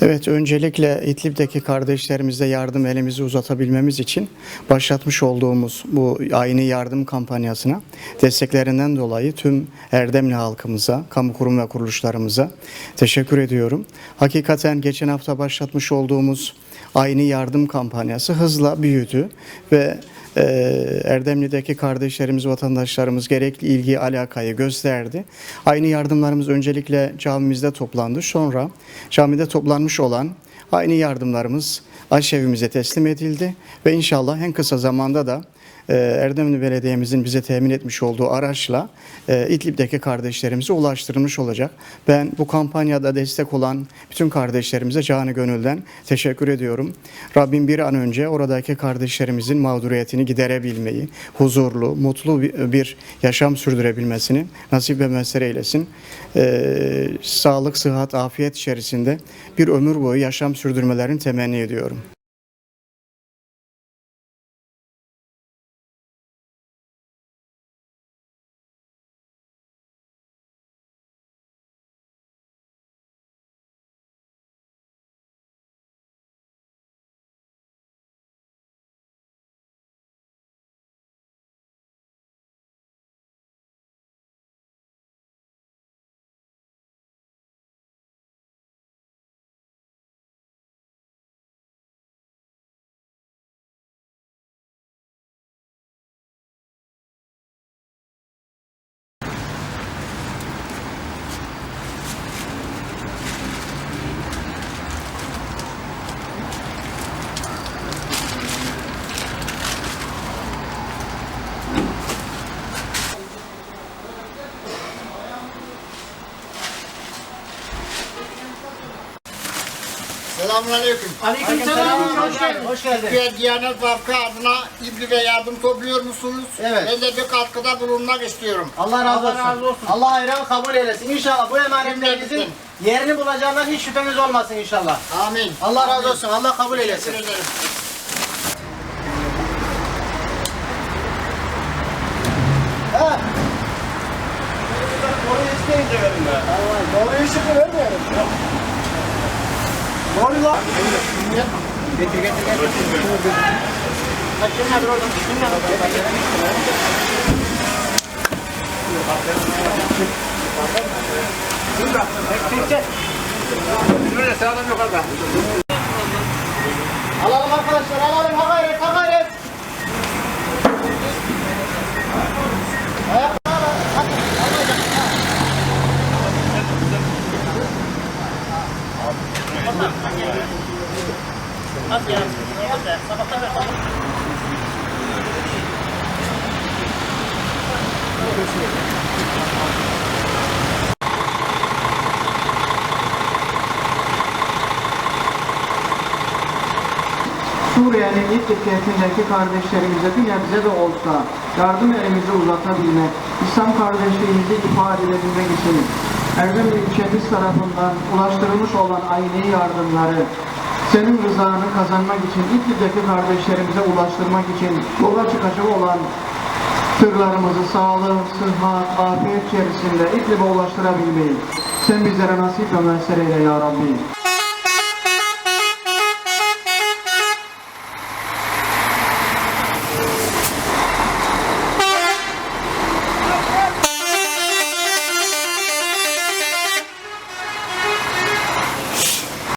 Evet, öncelikle İdlib'deki kardeşlerimize yardım elimizi uzatabilmemiz için başlatmış olduğumuz bu aynı yardım kampanyasına desteklerinden dolayı tüm Erdemli halkımıza, kamu kurum ve kuruluşlarımıza teşekkür ediyorum. Hakikaten geçen hafta başlatmış olduğumuz aynı yardım kampanyası hızla büyüdü ve Erdemli'deki kardeşlerimiz, vatandaşlarımız gerekli ilgi, alakayı gösterdi. Aynı yardımlarımız öncelikle camimizde toplandı. Sonra camide toplanmış olan aynı yardımlarımız aşevimize teslim edildi ve inşallah en kısa zamanda da Erdemli Belediye'mizin bize temin etmiş olduğu araçla e, İdlib'deki kardeşlerimize ulaştırılmış olacak. Ben bu kampanyada destek olan bütün kardeşlerimize canı gönülden teşekkür ediyorum. Rabbim bir an önce oradaki kardeşlerimizin mağduriyetini giderebilmeyi, huzurlu, mutlu bir, bir yaşam sürdürebilmesini nasip ve mesele eylesin. E, sağlık, sıhhat, afiyet içerisinde bir ömür boyu yaşam sürdürmelerini temenni ediyorum. Selamünaleyküm. Aleykümselam. Hoş geldin. Hoş geldin. Türkiye Diyanet Vakfı adına İbli'ye yardım topluyor musunuz? Evet. Ben de bir katkıda bulunmak istiyorum. Allah razı olsun. Allah hayran kabul eylesin. İnşallah bu emanetlerinizin yerini bulacağından hiç şüpheniz olmasın inşallah. Amin. Allah razı olsun. Allah kabul eylesin. Teşekkür ederim. Ha. Doğru isteyince verin be. Vermiyorum. Doğru lan. Getir getir getir. Kaçın hadi oradan. Alalım Suriye'nin İdlib kentindeki kardeşlerimize bir nebze de olsa yardım elimizi uzatabilmek, İslam kardeşliğimizi ifade edebilmek için Erdemli ilçemiz tarafından ulaştırılmış olan aileyi yardımları senin rızanı kazanmak için İdlib'deki kardeşlerimize ulaştırmak için yola çıkacak olan tırlarımızı sağlık, sıhhat, afiyet içerisinde İdlib'e ulaştırabilmeyi sen bizlere nasip ve eyle ya Rabbi.